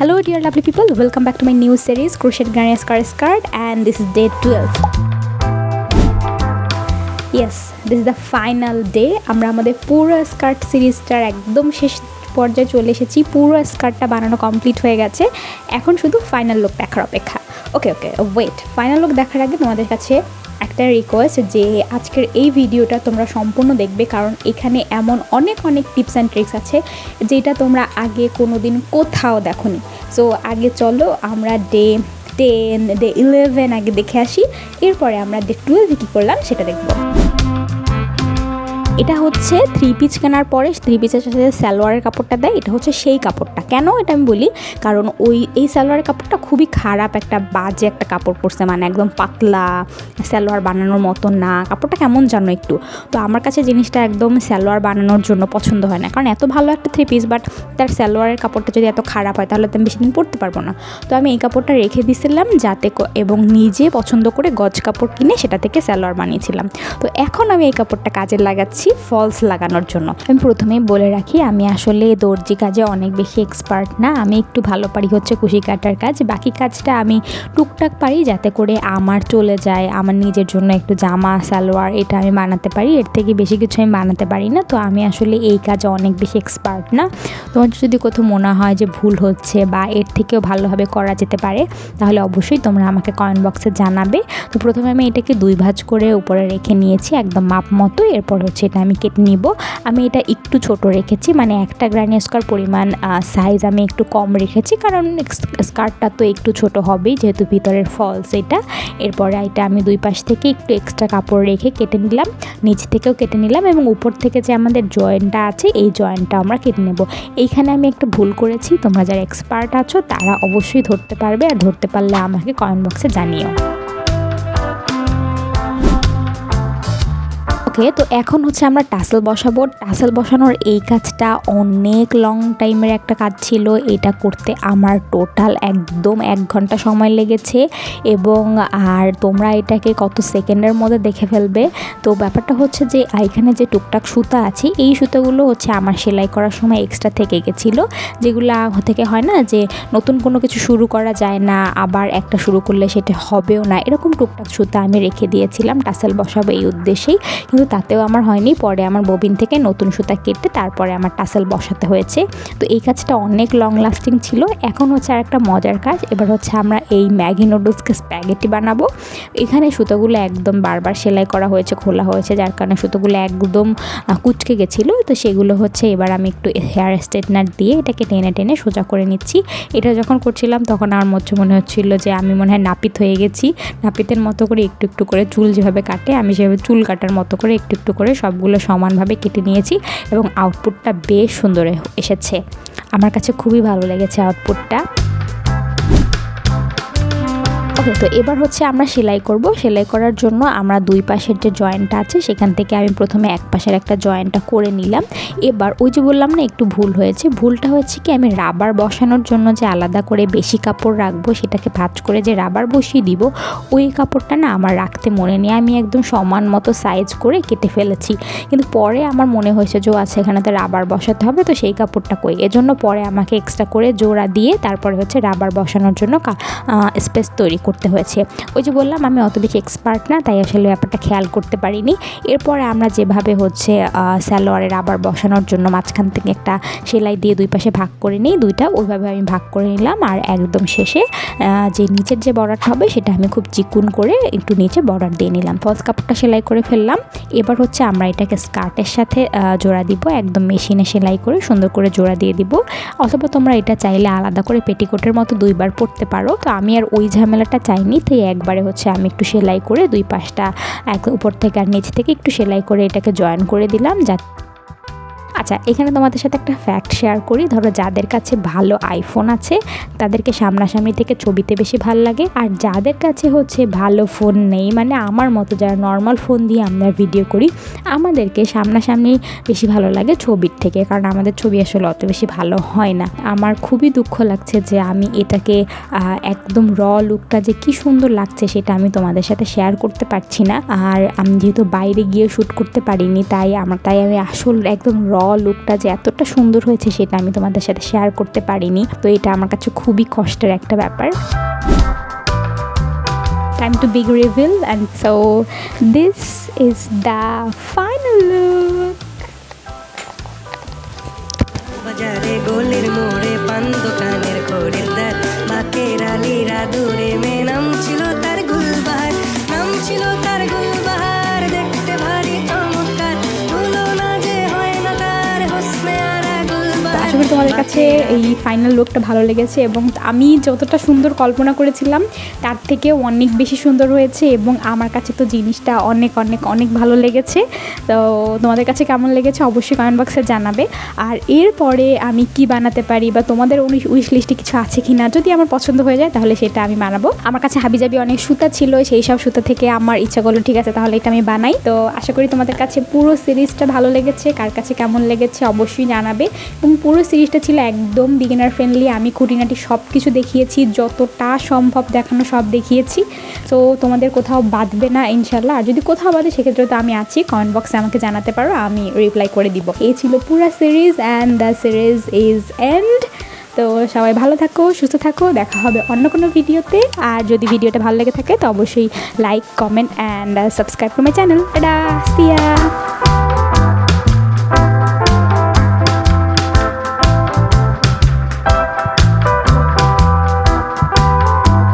Hello, dear lovely people. Welcome back to my new series, Crochet Granny Scar Skirt, and this is day 12. Yes this the final day আমরা আমাদের পুরো skirt সিরিজটার একদম শেষ পর্যায়ে চলে এসেছি। পুরো স্কার্টটা বানানো কমপ্লিট হয়ে গেছে। এখন শুধু ফাইনাল লুক দেখার অপেক্ষা। Okay okay wait final look দেখার আগে তোমাদের কাছে একটা রিকোয়েস্ট যে আজকের এই ভিডিওটা তোমরা সম্পূর্ণ দেখবে, কারণ এখানে এমন অনেক অনেক টিপস অ্যান্ড ট্রিক্স আছে যেটা তোমরা আগে কোনো দিন কোথাও দেখোনি। সো আগে চলো আমরা ডে টেন ডে ইলেভেন আগে দেখে আসি, এরপরে আমরা ডে টুয়েলভে কী করলাম সেটা দেখব। এটা হচ্ছে থ্রি পিচ কেনার পরে থ্রি পিচের সাথে সালোয়ারের কাপড়টা দেয়, এটা হচ্ছে সেই কাপড়টা। কেন এটা আমি বলি? কারণ ওই, এই সালোয়ারের কাপড়টা খুবই খারাপ একটা বাজে একটা কাপড় পরছে মানে একদম পাতলা, সালোয়ার বানানোর মতো না। কাপড়টা কেমন জানো একটু? তো আমার কাছে জিনিসটা একদম সালোয়ার বানানোর জন্য পছন্দ হয় না। কারণ এত ভালো একটা থ্রি পিস বাট তার সালোয়ারের কাপড়টা যদি এত খারাপ হয়, তাহলে তো আমি বেশি দিন পরতে পারব না। তো আমি এই কাপড়টা রেখে দিয়েছিলাম যাতে এবং নিজে পছন্দ করে গজ কাপড় কিনে সেটা থেকে সালোয়ার বানিয়েছিলাম। তো এখন আমি এই কাপড়টা কাজে লাগাচ্ছি। ফলস লাগানোর জন্য। আমি প্রথমেই বলে রাখি, আমি আসলে দর্জি কাজে অনেক বেশি এক্সপার্ট না। আমি একটু ভালো পারি হচ্ছে কুশি কাটার কাজ। বাকি কাজটা আমি টুকটাক পারি যাতে করে আমার চলে যায়, আমার নিজের জন্য একটু জামা, সালোয়ার এটা আমি বানাতে পারি। এর থেকে বেশি কিছু আমি বানাতে পারি না। তো আমি আসলে এই কাজে অনেক বেশি এক্সপার্ট না। তোমার যদি কোথাও মনে হয় যে ভুল হচ্ছে বা এর থেকেও ভালোভাবে করা যেতে পারে, তাহলে অবশ্যই তোমরা আমাকে কমেন্ট বক্সে জানাবে। তো প্রথমে আমি এটাকে দুই ভাজ করে উপরে রেখে নিয়েছি, একদম মাপ মতো। এরপর হচ্ছে এটা আমি কেটে নিব। আমি এটা একটু ছোট রেখেছি মানে একটা গ্রানি স্কার পরিমাণ সাইজ আমি একটু কম রেখেছি, কারণ স্কার্টটা তো একটু ছোট হবেই, যেহেতু ভিতরের ফলস এটা। এরপরে এটা আমি দুই পাশ থেকে একটু এক্সট্রা কাপড় রেখে কেটে নিলাম, নিচ থেকেও কেটে নিলাম এবং উপর থেকে যে আমাদের জয়েন্টটা আছে, এই জয়েন্টটা আমরা কেটে নেব। এইখানে আমি একটু ভুল করেছি, তোমরা যারা এক্সপার্ট আছো, তারা অবশ্যই ধরতে পারবে, আর ধরতে পারলে আমাকে কমেন্ট বক্সে জানিও। ওকে তো এখন হচ্ছে আমরা টাসেল বসাবো। টাসেল বসানোর এই কাজটা অনেক লং টাইমের একটা কাজ ছিল। এটা করতে আমার টোটাল একদম এক ঘণ্টা সময় লেগেছে এবং আর তোমরা এটাকে কত সেকেন্ডের মধ্যে দেখে ফেলবে। তো ব্যাপারটা হচ্ছে যে, এখানে যে টুকটাক সুতা আছে, এই সুতাগুলো হচ্ছে আমার সেলাই করার সময় এক্সট্রা থেকে গেছিল। যেগুলো থেকে হয় না যে, নতুন কোনো কিছু শুরু করা যায় না, আবার একটা শুরু করলে সেটা হবেও না। এরকম টুকটাক সুতা আমি রেখে দিয়েছিলাম। টাসেল বসাবো এই উদ্দেশ্যেই। কিন্তু তাতেও আমার হয়নি, পরে আমার ববিন থেকে নতুন সুতা কেটে তারপরে আমার টাসেল বসাতে হয়েছে। তো এই কাজটা অনেক লং লাস্টিং ছিল। এখন হচ্ছে আর একটা মজার কাজ, এবার হচ্ছে আমরা এই ম্যাগি নুডলসকে স্প্যাগেটি বানাবো। এখানে সুতোগুলো একদম বারবার সেলাই করা হয়েছে, খোলা হয়েছে, যার কারণে সুতোগুলো একদম কুচকে গেছিল। তো সেগুলো হচ্ছে এবার আমি একটু হেয়ার স্ট্রেটনার দিয়ে এটাকে টেনে টেনে সোজা করে নিচ্ছি। এটা যখন করছিলাম তখন আমার মধ্যে মনে হচ্ছিল যে আমি মনে হয় নাপিত হয়ে গেছি। নাপিতের মতো করে একটু একটু করে চুল যেভাবে কাটে, আমি সেভাবে চুল কাটার মতো করে একটু একটু করে সবগুলো সমানভাবে কেটে নিয়েছি এবং আউটপুটটা বেশ সুন্দর এসেছে। আমার কাছে খুবই ভালো লেগেছে আউটপুটটা তো এবার হচ্ছে আমরা সেলাই করব। সেলাই করার জন্য আমরা দুই পাশের যে জয়েন্টটা আছে, সেখান থেকে আমি প্রথমে এক পাশের একটা জয়েন্টটা করে নিলাম। এবার ওই যে বললাম না, একটু ভুল হয়েছে। ভুলটা হচ্ছে কি, আমি রাবার বসানোর জন্য যে আলাদা করে বেশি কাপড় রাখব, সেটাকে ভাজ করে যে রাবার বসিয়ে দিব, ওই কাপড়টা না আমার রাখতে মনে নেই। আমি একদম সমান মতো সাইজ করে কেটে ফেলেছি। কিন্তু পরে আমার মনে হয়েছে যে আছে এখানে তো রাবার বসাতে হবে, তো সেই কাপড়টা কই? এজন্য পরে আমাকে এক্সট্রা করে জোড়া দিয়ে তারপরে হচ্ছে রাবার বসানোর জন্য স্পেস তৈরি করতে হয়েছে। ওই যে বললাম, আমি অত বেশি এক্সপার্ট না, তাই আসলে ব্যাপারটা খেয়াল করতে পারিনি। এরপরে আমরা যেভাবে হচ্ছে স্যালোয়ারের আবার বসানোর জন্য মাঝখান থেকে একটা সেলাই দিয়ে দুই পাশে ভাগ করে নিই, দুইটা, ওইভাবে আমি ভাগ করে নিলাম। আর একদম শেষে যে নিচের যে বর্ডারটা হবে, সেটা আমি খুব চিকুন করে একটু নিচে বর্ডার দিয়ে নিলাম। ফলস কাপড়টা সেলাই করে ফেললাম। এবার হচ্ছে আমরা এটাকে স্কার্টের সাথে জোড়া দিব, একদম মেশিনে সেলাই করে সুন্দর করে জোড়া দিয়ে দিব। অথবা তোমরা এটা চাইলে আলাদা করে পেটিকোটের মতো দুইবার পরতে পারো। তো আমি আর ওই ঝামেলাটা চাইনি তাই একবারে হচ্ছে আমি একটু সেলাই করে দুই পাশটা এক উপর থেকে আর নিচ থেকে একটু সেলাই করে এটাকে জয়েন করে দিলাম, যাতে আচ্ছা এখানে তোমাদের সাথে একটা ফ্যাক্ট শেয়ার করি। ধরো যাদের কাছে ভালো আইফোন আছে, তাদেরকে সামনাসামনি থেকে ছবিতে বেশি ভালো লাগে। আর যাদের কাছে হচ্ছে ভালো ফোন নেই মানে আমার মতো যারা নর্মাল ফোন দিয়ে আমরা ভিডিও করি, আমাদেরকে সামনাসামনি বেশি ভালো লাগে ছবির থেকে। কারণ আমাদের ছবি আসলে অত বেশি ভালো হয় না। আমার খুবই দুঃখ লাগছে যে আমি এটাকে একদম র লুকটা যে কি সুন্দর লাগছে, সেটা আমি তোমাদের সাথে শেয়ার করতে পারছি না। আর আমি যেহেতু বাইরে গিয়ে শ্যুট করতে পারিনি, তাই আমার, তাই আমি আসল একদম র র লুকটা যে এতটা সুন্দর হয়েছে সেটা আমি তোমাদের সাথে শেয়ার করতে পারিনি। তো এটা আমার কাছে খুবই কষ্টের একটা ব্যাপার। Time to big reveal and so this is the final look. বাজারে গোলের মোড়ে পান দোকানের খরিদ্দার বাকের আলীরা দূরে মে নাম ছিল তার তোমাদের কাছে এই ফাইনাল লুকটা ভালো লেগেছে এবং আমি যতটা সুন্দর কল্পনা করেছিলাম, তার থেকে অনেক বেশি সুন্দর হয়েছে এবং আমার কাছে তো জিনিসটা অনেক অনেক অনেক ভালো লেগেছে। তো তোমাদের কাছে কেমন লেগেছে অবশ্যই কমেন্ট বক্সে জানাবে। আর এরপরে আমি কি বানাতে পারি বা তোমাদের উইশ লিস্টে কিছু আছে কি না যদি আমার পছন্দ হয়ে যায়, তাহলে সেটা আমি বানাবো। আমার কাছে হাবিজাবি অনেক সুতা ছিল, সেই সব সুতা থেকে আমার ইচ্ছা করল, ঠিক আছে, তাহলে এটা আমি বানাই। তো আশা করি তোমাদের কাছে পুরো সিরিজটা ভালো লেগেছে। কার কাছে কেমন লেগেছে অবশ্যই জানাবে। এবং পুরো সিরিজটা ছিল একদম বিগিনার ফ্রেন্ডলি আমি খুঁটিনাটি সব কিছু দেখিয়েছি, যতটা সম্ভব দেখানো সব দেখিয়েছি। তো তোমাদের কোথাও বাঁধবে না ইনশাল্লাহ আর যদি কোথাও বাঁধে, সেক্ষেত্রে তো আমি আছি কমেন্ট বক্সে আমাকে জানাতে পারো, আমি রিপ্লাই করে দিব। এই ছিল পুরো series and the series is end তো সবাই ভালো থাকো, সুস্থ থাকো, দেখা হবে অন্য কোনো ভিডিওতে। আর যদি ভিডিওটা ভালো লেগে থাকে, তো অবশ্যই like comment and subscribe to my channel এটা সিয়া